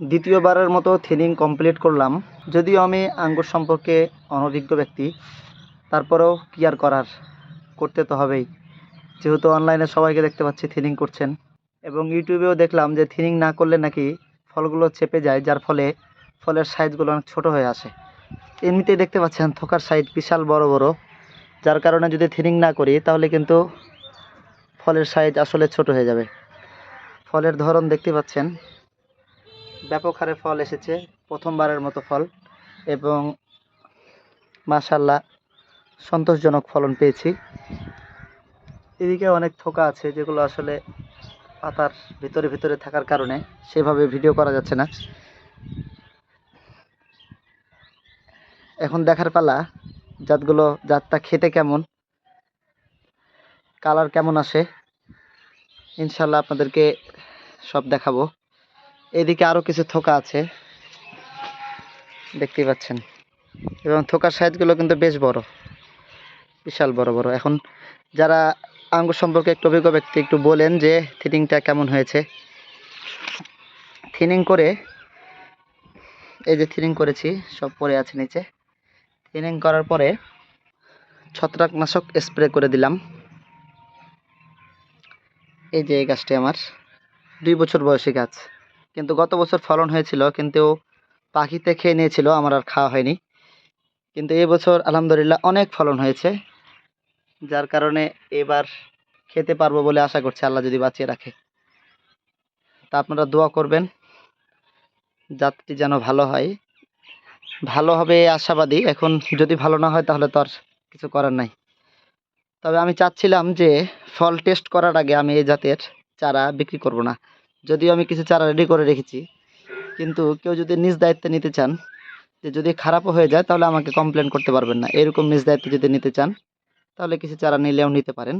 দ্বিতীয়বারের মতো thinning complete করলাম। যদিও আমি আঙ্গুর সম্পর্কে অনভিজ্ঞ ব্যক্তি, তারপরেও কি আর করার করতে তো হবেই। যেহেতু অনলাইনে সবাইকে দেখতে পাচ্ছি থিনিং করছেন। এবং ইউটিউবেও দেখলাম যে থিনিং না করলে নাকি ফলগুলো চেপে যায়, যার ফলে ফলের সাইজগুলো অনেক ছোটো হয়ে আসে। এমনিতেই দেখতে পাচ্ছেন থোকার সাইজ বিশাল বড় বড়, যার কারণে যদি থিনিং না করি, তাহলে কিন্তু ফলের সাইজ আসলে ছোট হয়ে যাবে। ফলের ধরন দেখতে পাচ্ছেন ব্যাপক হারে ফল এসেছে, প্রথমবারের মতো ফল। এবং মাশাল্লাহ সন্তোষজনক ফলন পেয়েছি। এদিকে অনেক থোকা আছে, যেগুলো আসলে পাতার ভিতরে ভিতরে থাকার কারণে সেভাবে ভিডিও করা যাচ্ছে না। এখন দেখার পালা, জাতগুলো, জাতটা খেতে কেমন, কালার কেমন আসে ইনশাল্লাহ আপনাদেরকে সব দেখাবো। এদিকে আরও কিছু থোকা আছে। দেখতেই পাচ্ছেন। এবং থোকার সাইজগুলো কিন্তু বেশ বড়। বিশাল বড় বড়। এখন যারা আঙ্গুর সম্পর্কে একটু অভিজ্ঞ ব্যক্তি একটু বলেন যে থিনিংটা কেমন হয়েছে। থিনিং করে এই যে থিনিং করেছি, সব পরে আছে নিচে। থিনিং করার পরে ছত্রাকনাশক স্প্রে করে দিলাম। এই যে এই গাছটি আমার। দুই বছর বয়সী গাছ। কিন্তু গত বছর ফলন হয়েছিল, কিন্তু পাখিতে খেয়ে নিয়েছিল, আমার আর খাওয়া হয়নি। কিন্তু এই বছর আলহামদুলিল্লাহ অনেক ফলন হয়েছে, যার কারণে এবার খেতে পারব বলে আশা করছি আল্লাহ যদি বাঁচিয়ে রাখে। তা আপনারা দোয়া করবেন, জাতটি যেন ভালো হয়। ভালো হবে আশাবাদী, এখন যদি ভালো না হয় তাহলে তো আর কিছু করার নাই। তবে আমি চাচ্ছিলাম যে ফল টেস্ট করার আগে আমি এই জাতের চারা বিক্রি করব না। যদিও আমি কিছু চারা রেডি করে রেখেছি, কিন্তু কেউ যদি নিজ দায়িত্বে নিতে চান, যে যদি খারাপও হয়ে যায় তাহলে আমাকে কমপ্লেন করতে পারবেন না। এরকম নিজ দায়িত্বে যদি নিতে চান, তাহলে কিছু চারা নিলেও নিতে পারেন।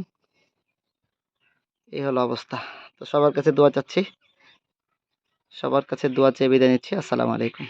এই হলো অবস্থা। তো সবার কাছে দোয়া চাচ্ছি। সবার কাছে দোয়া চেয়ে বিদায় নিচ্ছি। আসসালামু আলাইকুম।